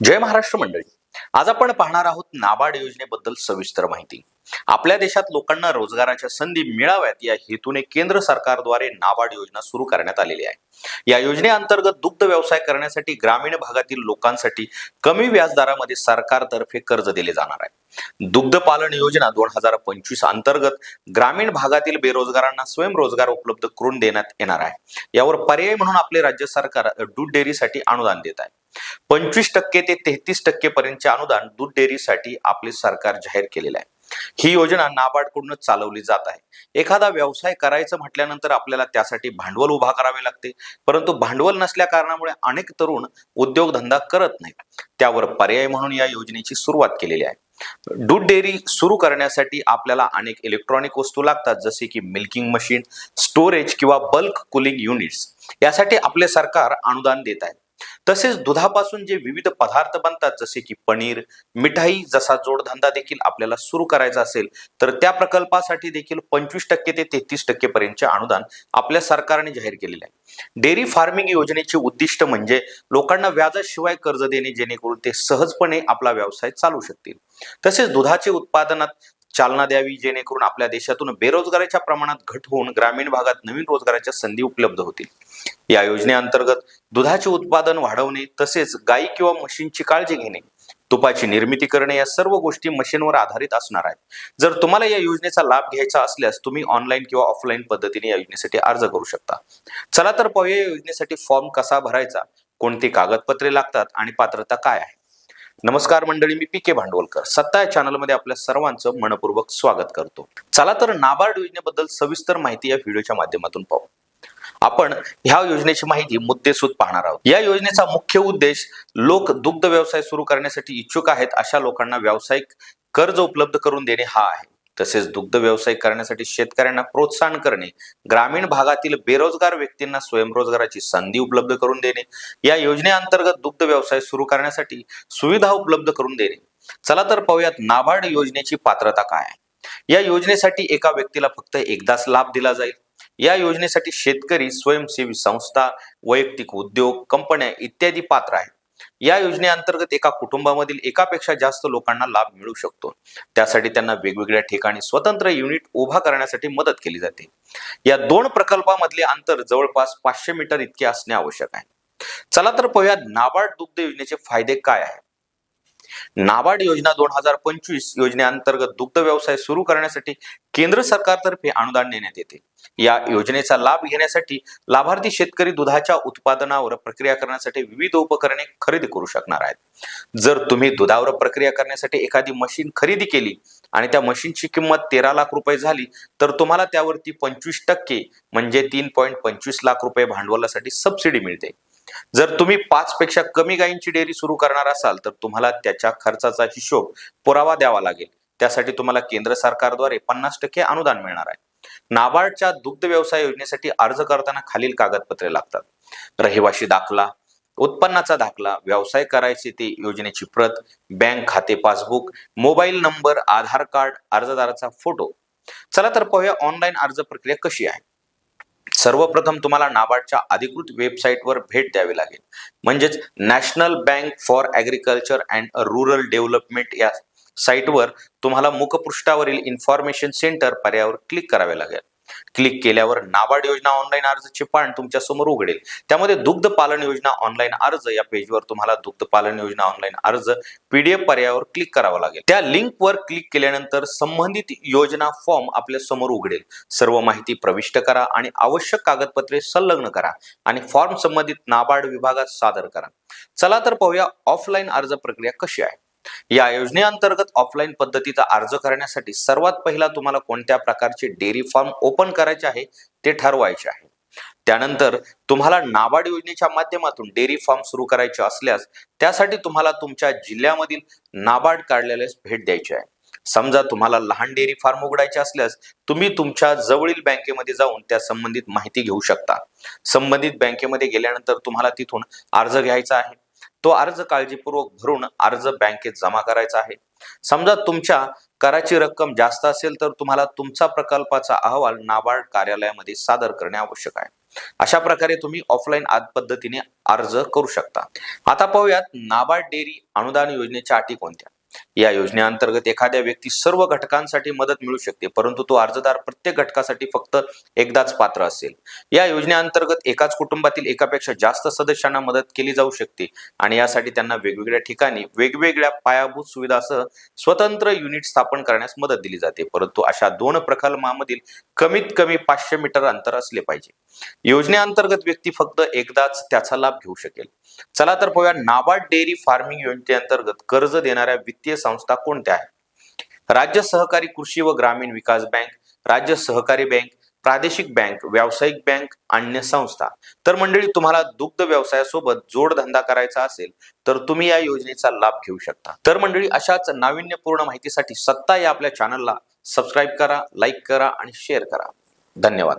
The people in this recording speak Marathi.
जय महाराष्ट्र मंडळी. आज आपण पाहणार आहोत नाबार्ड योजनेबद्दल सविस्तर माहिती. आपल्या देशात लोकांना रोजगाराच्या संधी मिळाव्यात या हेतूने केंद्र सरकारद्वारे नाबार्ड योजना सुरू करण्यात आलेली आहे. या योजनेअंतर्गत दुग्ध व्यवसाय करण्यासाठी ग्रामीण भागातील लोकांसाठी कमी व्याजदरामध्ये सरकारतर्फे कर्ज दिले जाणार आहे. दुग्ध पालन योजना दोन हजार पंचवीस अंतर्गत ग्रामीण भागातील बेरोजगारांना स्वयंरोजगार उपलब्ध करून देण्यात येणार आहे. यावर पर्याय म्हणून आपले राज्य सरकार दूध डेअरीसाठी अनुदान देत आहे. पंचवीस टक्के ते तेहतीस टक्के पर्यंतचे अनुदान दूध डेअरीसाठी आपले सरकार जाहीर केलेलं आहे. ही योजना नाबार्डकडून चालवली जात आहे. एखादा व्यवसाय करायचं म्हटल्यानंतर आपल्याला त्यासाठी भांडवल उभा करावे लागते. परंतु भांडवल नसल्या कारणामुळे अनेक तरुण उद्योगधंदा करत नाहीत. त्यावर पर्याय म्हणून या योजनेची सुरुवात केलेली आहे. दूध डेअरी सुरू करण्यासाठी आपल्याला अनेक इलेक्ट्रॉनिक वस्तू लागतात जसे की मिल्किंग मशीन स्टोरेज किंवा बल्क कुलिंग युनिट्स. यासाठी आपले सरकार अनुदान देत आहे. तसेच दुधापासून जे विविध पदार्थ बनतात जसे की पनीर मिठाई जसा जोडधंदा देखील आपल्याला सुरू करायचा असेल तर त्या प्रकल्पासाठी देखील पंचवीस टक्के ते तेहतीस टक्के पर्यंतचे अनुदान आपल्या सरकारने जाहीर केलेले आहे. डेअरी फार्मिंग योजनेचे उद्दिष्ट म्हणजे लोकांना व्याजाशिवाय कर्ज देणे जेणेकरून ते सहजपणे आपला व्यवसाय चालू शकतील. तसेच दुधाचे उत्पादनात चालना द्यावी जेणेकरून आपल्या देशातून बेरोजगारीच्या प्रमाणात घट होऊन ग्रामीण भागात नवीन रोजगाराच्या संधी उपलब्ध होतील. या योजनेअंतर्गत दुधाचे उत्पादन वाढवणे तसेच गायी किंवा म्हशींची काळजी घेणे तुपाची निर्मिती करणे या सर्व गोष्टी मशीनवर आधारित असणार आहेत. जर तुम्हाला या योजनेचा लाभ घ्यायचा असल्यास तुम्ही ऑनलाईन किंवा ऑफलाईन पद्धतीने या योजनेसाठी अर्ज करू शकता. चला तर पाहूया या योजनेसाठी फॉर्म कसा भरायचा कोणती कागदपत्रे लागतात आणि पात्रता काय आहे? नमस्कार मंडळी मी पी के भांडवलकर. सत्ता या चॅनलमध्ये आपल्या सर्वांचं मनपूर्वक स्वागत करतो. चला तर नाबार्ड योजनेबद्दल सविस्तर माहिती या व्हिडिओच्या माध्यमातून पाहू. आपण ह्या योजनेची माहिती मुद्देसूद पाहणार आहोत. या योजनेचा मुख्य उद्देश लोक दुग्ध व्यवसाय सुरू करण्यासाठी इच्छुक आहेत अशा लोकांना व्यावसायिक कर्ज उपलब्ध करून देणे हा आहे. तसेच दुग्ध व्यवसाय करण्यासाठी शेतकऱ्यांना प्रोत्साहन करणे ग्रामीण भागातील बेरोजगार व्यक्तींना स्वयंरोजगाराची संधी उपलब्ध करून देणे या योजनेअंतर्गत दुग्ध व्यवसाय सुरू करण्यासाठी सुविधा उपलब्ध करून देणे. चला तर पाहूयात नाबार्ड योजनेची पात्रता काय आहे. या योजनेसाठी एका व्यक्तीला फक्त एकदाच लाभ दिला जाईल. या योजनेसाठी शेतकरी स्वयंसेवी संस्था वैयक्तिक उद्योग कंपन्या इत्यादी पात्र आहेत. या योजनेअंतर्गत एका कुटुंबामधील एकापेक्षा जास्त लोकांना लाभ मिळू शकतो. त्यासाठी त्यांना वेगवेगळ्या ठिकाणी स्वतंत्र युनिट उभा करण्यासाठी मदत केली जाते. या दोन प्रकल्पामधले अंतर जवळपास पाचशे मीटर इतके असणे आवश्यक आहे. चला तर पाहूया नाबार्ड दुग्ध योजनेचे फायदे काय आहेत. नाबार्ड योजना दोन हजार पंचवीस योजनेअंतर्गत दुग्ध व्यवसाय सुरू करण्यासाठी केंद्र सरकारतर्फे अनुदान देण्यात येते. या योजनेचा लाभ घेण्यासाठी लाभार्थी शेतकरी दुधाच्या उत्पादनावर प्रक्रिया करण्यासाठी विविध उपकरणे खरेदी करू शकणार आहेत. जर तुम्ही दुधावर प्रक्रिया करण्यासाठी एखादी मशीन खरेदी केली आणि त्या मशीनची किंमत तेरा लाख रुपये झाली तर तुम्हाला त्यावरती पंचवीस टक्के म्हणजे तीन पॉईंट पंचवीस लाख रुपये भांडवलासाठी सबसिडी मिळते. जर तुम्ही पाच पेक्षा कमी गायींची डेअरी सुरू करणार असाल तर तुम्हाला त्याच्या खर्चाचा हिशोब पुरावा द्यावा लागेल. त्यासाठी तुम्हाला केंद्र सरकारद्वारे पन्नास टक्के अनुदान मिळणार आहे. नाबार्डच्या दुग्ध व्यवसाय योजनेसाठी अर्ज करताना खालील कागदपत्रे लागतात. रहिवाशी दाखला उत्पन्नाचा दाखला व्यवसाय करायचे ते योजनेची प्रत बँक खाते passbook mobile number Aadhaar card अर्जदाराचा photo. चला तर पाहूया ऑनलाईन अर्ज प्रक्रिया कशी आहे. सर्वप्रथम तुम्हाला नाबार्डच्या अधिकृत वेबसाईटवर भेट द्यावी लागेल. म्हणजेच national bank for agriculture and rural development या साईटवर तुम्हाला मुखपृष्ठावरील इन्फॉर्मेशन सेंटर पर्यायावर क्लिक करावे लागेल. क्लिक केल्यावर नाबार्ड योजना ऑनलाईन अर्जचे पान तुमच्यासमोर उघडेल. त्यामध्ये दुग्ध पालन योजना ऑनलाईन अर्ज या पेजवर तुम्हाला दुग्ध पालन योजना ऑनलाईन अर्ज पीडीएफ पर्यायावर क्लिक करावा लागेल. त्या लिंकवर क्लिक केल्यानंतर संबंधित योजना फॉर्म आपल्यासमोर उघडेल. सर्व माहिती प्रविष्ट करा आणि आवश्यक कागदपत्रे संलग्न करा आणि फॉर्म संबंधित नाबार्ड विभागात सादर करा. चला तर पाहूया ऑफलाईन अर्ज प्रक्रिया कशी आहे. या योजनेअंतर्गत ऑफलाईन पद्धतीचा अर्ज करण्यासाठी सर्वात पहिला तुम्हाला कोणत्या प्रकारचे डेअरी फार्म ओपन करायचे आहे ते ठरवायचे आहे. त्यानंतर तुम्हाला नाबार्ड योजनेच्या माध्यमातून डेअरी फार्म सुरू करायचे असल्यास त्यासाठी तुम्हाला तुमच्या जिल्ह्यामधील नाबार्ड कार्यालयास भेट द्यायची आहे. समजा तुम्हाला लहान डेअरी फार्म उघडायचे असल्यास तुम्ही तुमच्या जवळील बँकेमध्ये जाऊन त्या संबंधित माहिती घेऊ शकता. संबंधित बँकेमध्ये गेल्यानंतर तुम्हाला तिथून अर्ज घ्यायचा आहे. तो अर्ज काळजीपूर्वक भरून अर्ज बँकेत जमा करायचा आहे. समजा तुमच्या कराची रक्कम जास्त असेल तर तुम्हाला तुमचा प्रकल्पाचा अहवाल नाबार्ड कार्यालयामध्ये सादर करणे आवश्यक आहे. अशा प्रकारे तुम्ही ऑफलाईन पद्धतीने अर्ज करू शकता. आता पाहूयात नाबार्ड डेअरी अनुदान योजनेच्या अटी कोणत्या? या योजनेअंतर्गत एखाद्या व्यक्ती सर्व घटकांसाठी मदत मिळू शकते परंतु तो अर्जदार प्रत्येक घटकासाठी फक्त एकदाच पात्र असेल. या योजनेअंतर्गत एकाच कुटुंबातील एकापेक्षा जास्त सदस्यांना मदत केली जाऊ शकते आणि यासाठी त्यांना वेगवेगळ्या ठिकाणी वेगवेगळ्या पायाभूत सुविधासह स्वतंत्र युनिट स्थापन करण्यास मदत दिली जाते. परंतु अशा दोन प्रकल्पामधील कमीत कमी पाचशे मीटर अंतर असले पाहिजे. योजनेअंतर्गत व्यक्ती फक्त एकदाच त्याचा लाभ घेऊ शकेल. चला तर पाहूया नाबार्ड डेअरी फार्मिंग योजनेअंतर्गत कर्ज देणाऱ्या वित्तीय वित्तीय संस्था कोणत्या आहेत? राज्य सहकारी कृषी व ग्रामीण विकास बँक राज्य सहकारी बँक प्रादेशिक बँक व्यावसायिक बँक अन्य संस्था. तर मंडळी तुम्हाला दुग्ध व्यवसायासोबत जोडधंदा करायचा असेल तर तुम्ही या योजनेचा लाभ घेऊ शकता. तर मंडळी अशाच नाविन्यपूर्ण माहितीसाठी सत्ता या आपल्या चॅनलला सबस्क्राईब करा लाईक करा आणि शेअर करा. धन्यवाद.